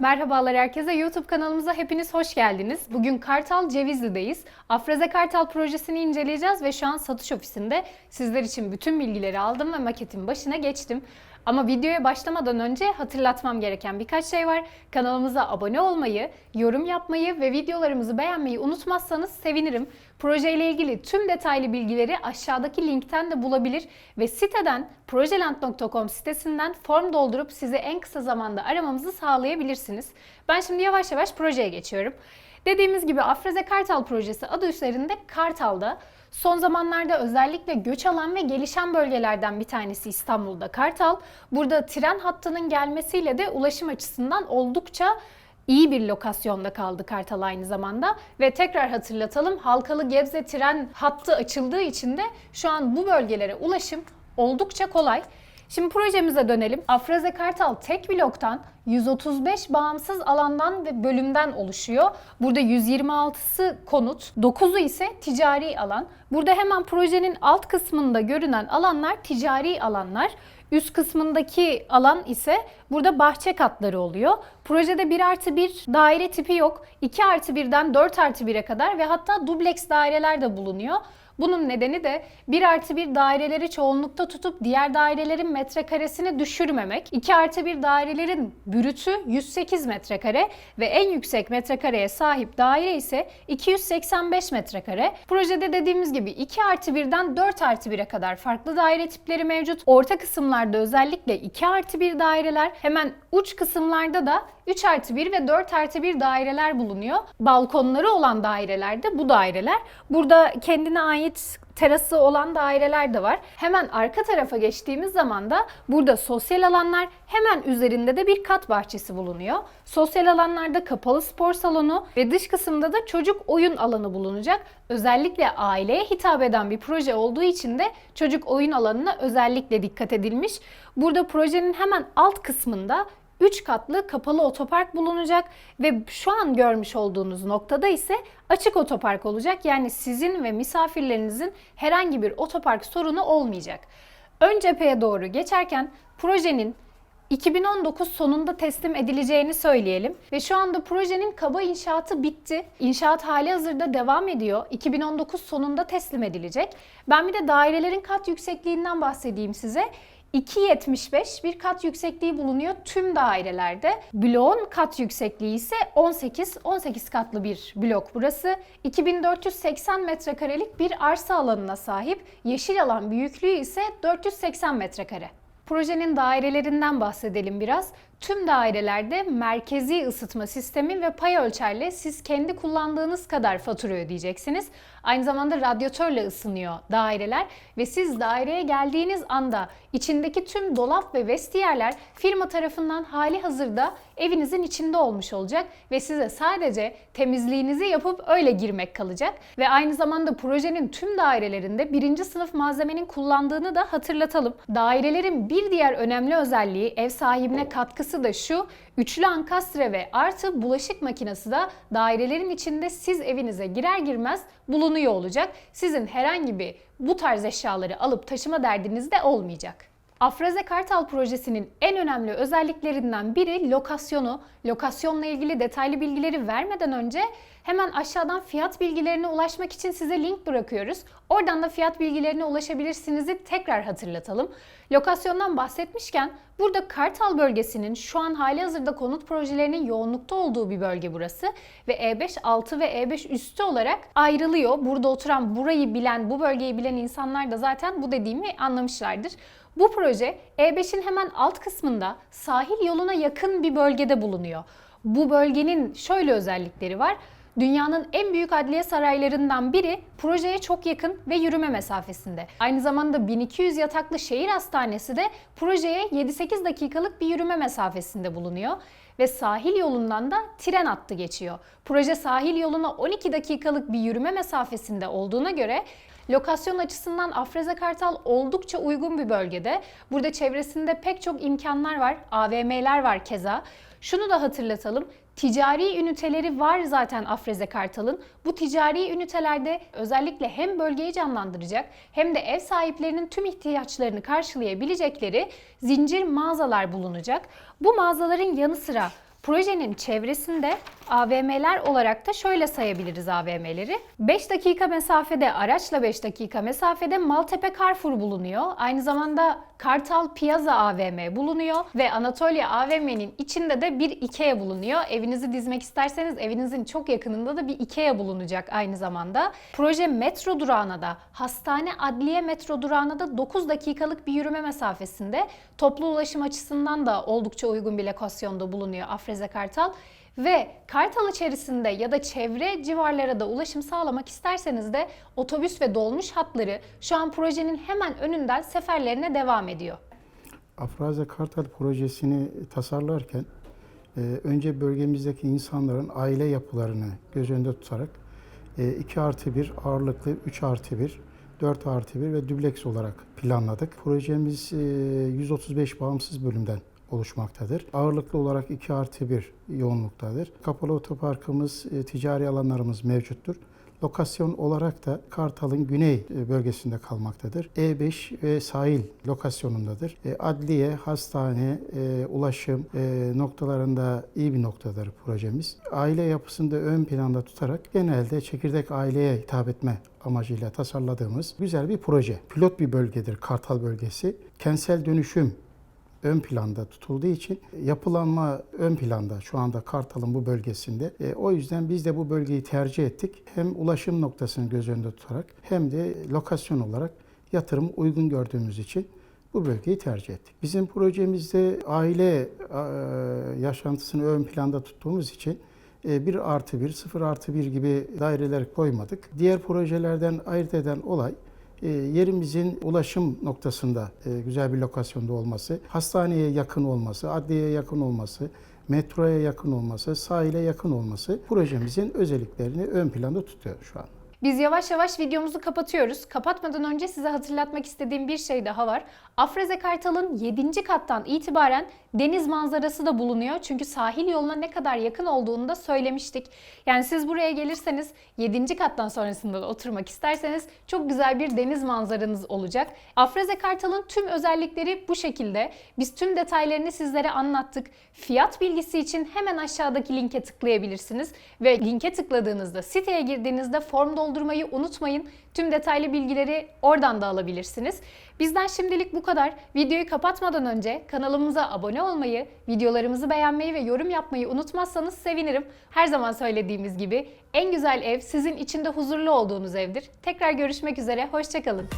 Merhabalar herkese. YouTube kanalımıza hepiniz hoş geldiniz. Bugün Kartal Cevizli'deyiz. Afraze Kartal projesini inceleyeceğiz ve şu an satış ofisinde sizler için bütün bilgileri aldım ve maketin başına geçtim. Ama videoya başlamadan önce hatırlatmam gereken birkaç şey var. Kanalımıza abone olmayı, yorum yapmayı ve videolarımızı beğenmeyi unutmazsanız sevinirim. Projeyle ilgili tüm detaylı bilgileri aşağıdaki linkten de bulabilir ve siteden projeland.com sitesinden form doldurup sizi en kısa zamanda aramamızı sağlayabilirsiniz. Ben şimdi yavaş yavaş projeye geçiyorum. Dediğimiz gibi Afraze Kartal projesi adı üzerinde Kartal'da Son zamanlarda özellikle göç alan ve gelişen bölgelerden bir tanesi İstanbul'da Kartal. Burada tren hattının gelmesiyle de ulaşım açısından oldukça iyi bir lokasyonda kaldı Kartal aynı zamanda. Ve tekrar hatırlatalım Halkalı Gebze tren hattı açıldığı için de şu an bu bölgelere ulaşım oldukça kolay. Şimdi projemize dönelim. Afraze Kartal tek bloktan 135 bağımsız alandan ve bölümden oluşuyor. Burada 126'sı konut, 9'u ise ticari alan. Burada hemen projenin alt kısmında görünen alanlar ticari alanlar. Üst kısmındaki alan ise burada bahçe katları oluyor. Projede 1 artı 1 daire tipi yok. 2 artı 1'den 4 artı 1'e kadar ve hatta dubleks daireler de bulunuyor. Bunun nedeni de 1 artı 1 daireleri çoğunlukta tutup diğer dairelerin metrekaresini düşürmemek. 2 artı 1 dairelerin bürütü 108 metrekare ve en yüksek metrekareye sahip daire ise 285 metrekare. Projede dediğimiz gibi 2 artı 1'den 4 artı 1'e kadar farklı daire tipleri mevcut. Orta kısımlarda özellikle 2 artı 1 daireler hemen uç kısımlarda da 3 artı 1 ve 4 artı 1 daireler bulunuyor. Balkonları olan dairelerde bu daireler. Burada kendine ait terası olan daireler de var. Hemen arka tarafa geçtiğimiz zaman da burada sosyal alanlar hemen üzerinde de bir kat bahçesi bulunuyor. Sosyal alanlarda kapalı spor salonu ve dış kısımda da çocuk oyun alanı bulunacak. Özellikle aileye hitap eden bir proje olduğu için de çocuk oyun alanına özellikle dikkat edilmiş. Burada projenin hemen alt kısmında 3 katlı kapalı otopark bulunacak ve şu an görmüş olduğunuz noktada ise açık otopark olacak. Yani sizin ve misafirlerinizin herhangi bir otopark sorunu olmayacak. Ön cepheye doğru geçerken projenin 2019 sonunda teslim edileceğini söyleyelim ve şu anda projenin kaba inşaatı bitti. İnşaat hali hazırda devam ediyor. 2019 sonunda teslim edilecek. Ben bir de dairelerin kat yüksekliğinden bahsedeyim size. 2.75 bir kat yüksekliği bulunuyor tüm dairelerde. Bloğun kat yüksekliği ise 18, 18 katlı bir blok burası. 2480 metrekarelik bir arsa alanına sahip. Yeşil alan büyüklüğü ise 480 metrekare. Projenin dairelerinden bahsedelim biraz. Tüm dairelerde merkezi ısıtma sistemi ve pay ölçerle siz kendi kullandığınız kadar fatura ödeyeceksiniz. Aynı zamanda radyatörle ısınıyor daireler ve siz daireye geldiğiniz anda içindeki tüm dolap ve vestiyerler firma tarafından hali hazırda evinizin içinde olmuş olacak ve size sadece temizliğinizi yapıp öyle girmek kalacak. Ve aynı zamanda projenin tüm dairelerinde birinci sınıf malzemenin kullandığını da hatırlatalım. Dairelerin bir diğer önemli özelliği ev sahibine katkısı da şu, üçlü ankastre ve artı bulaşık makinesi de dairelerin içinde siz evinize girer girmez bulunuyor olacak. Sizin herhangi bir bu tarz eşyaları alıp taşıma derdiniz de olmayacak. Afraze Kartal projesinin en önemli özelliklerinden biri lokasyonu. Lokasyonla ilgili detaylı bilgileri vermeden önce hemen aşağıdan fiyat bilgilerine ulaşmak için size link bırakıyoruz. Oradan da fiyat bilgilerine ulaşabilirsinizi tekrar hatırlatalım. Lokasyondan bahsetmişken burada Kartal bölgesinin şu an hali hazırda konut projelerinin yoğunlukta olduğu bir bölge burası ve E5 altı ve E5 üstü olarak ayrılıyor. Burada oturan burayı bilen, bu bölgeyi bilen insanlar da zaten bu dediğimi anlamışlardır. Bu proje E5'in hemen alt kısmında sahil yoluna yakın bir bölgede bulunuyor. Bu bölgenin şöyle özellikleri var. Dünyanın en büyük adliye saraylarından biri projeye çok yakın ve yürüme mesafesinde. Aynı zamanda 1200 yataklı şehir hastanesi de projeye 7-8 dakikalık bir yürüme mesafesinde bulunuyor ve sahil yolundan da tren hattı geçiyor. Proje sahil yoluna 12 dakikalık bir yürüme mesafesinde olduğuna göre Lokasyon açısından Afreze Kartal oldukça uygun bir bölgede. Burada çevresinde pek çok imkanlar var, AVM'ler var keza. Şunu da hatırlatalım. Ticari üniteleri var zaten Afreze Kartal'ın. Bu ticari ünitelerde özellikle hem bölgeyi canlandıracak hem de ev sahiplerinin tüm ihtiyaçlarını karşılayabilecekleri zincir mağazalar bulunacak. Bu mağazaların yanı sıra Projenin çevresinde AVM'ler olarak da şöyle sayabiliriz AVM'leri. 5 dakika mesafede, araçla 5 dakika mesafede Maltepe Carrefour bulunuyor. Aynı zamanda Kartal Piazza AVM bulunuyor ve Anatolia AVM'nin içinde de bir IKEA bulunuyor. Evinizi dizmek isterseniz evinizin çok yakınında da bir IKEA bulunacak aynı zamanda. Proje metro durağına da, hastane adliye metro durağına da 9 dakikalık bir yürüme mesafesinde. Toplu ulaşım açısından da oldukça uygun bir lokasyonda bulunuyor Afreze Kartal. Ve Kartal içerisinde ya da çevre civarlara da ulaşım sağlamak isterseniz de otobüs ve dolmuş hatları şu an projenin hemen önünden seferlerine devam ediyor. Afraze Kartal projesini tasarlarken e, önce bölgemizdeki insanların aile yapılarını göz önünde tutarak 2 artı 1 ağırlıklı 3 artı 1, 4 artı 1 ve dübleks olarak planladık. Projemiz e, 135 bağımsız bölümden oluşmaktadır. Ağırlıklı olarak 2 artı 1 yoğunluktadır. Kapalı otoparkımız, e, ticari alanlarımız mevcuttur. Lokasyon olarak da Kartal'ın güney e, bölgesinde kalmaktadır. E5 ve sahil lokasyonundadır. E, Adliye, hastane, ulaşım noktalarında iyi bir noktadır projemiz. Aile yapısını da ön planda tutarak genelde çekirdek aileye hitap etme amacıyla tasarladığımız güzel bir proje. Pilot bir bölgedir Kartal bölgesi. Kentsel dönüşüm ön planda tutulduğu için yapılanma ön planda şu anda Kartal'ın bu bölgesinde. E, o yüzden biz de bu bölgeyi tercih ettik. Hem ulaşım noktasını göz önünde tutarak hem de lokasyon olarak yatırım uygun gördüğümüz için bu bölgeyi tercih ettik. Bizim projemizde aile e, yaşantısını ön planda tuttuğumuz için e, 1 artı 1, 0 artı 1 gibi daireler koymadık. Diğer projelerden ayırt eden olay e, yerimizin ulaşım noktasında e, güzel bir lokasyonda olması, hastaneye yakın olması, adliyeye yakın olması, metroya yakın olması, sahile yakın olması projemizin özelliklerini ön planda tutuyor şu an. Biz yavaş yavaş videomuzu kapatıyoruz. Kapatmadan önce size hatırlatmak istediğim bir şey daha var. Afreze Kartal'ın 7. kattan itibaren deniz manzarası da bulunuyor. Çünkü sahil yoluna ne kadar yakın olduğunu da söylemiştik. Yani siz buraya gelirseniz 7. kattan sonrasında da oturmak isterseniz çok güzel bir deniz manzaranız olacak. Afreze Kartal'ın tüm özellikleri bu şekilde. Biz tüm detaylarını sizlere anlattık. Fiyat bilgisi için hemen aşağıdaki linke tıklayabilirsiniz ve linke tıkladığınızda siteye girdiğinizde form doldurmayı unutmayın. Tüm detaylı bilgileri oradan da alabilirsiniz. Bizden şimdilik bu kadar. Videoyu kapatmadan önce kanalımıza abone olmayı, videolarımızı beğenmeyi ve yorum yapmayı unutmazsanız sevinirim. Her zaman söylediğimiz gibi en güzel ev sizin içinde huzurlu olduğunuz evdir. Tekrar görüşmek üzere, hoşçakalın.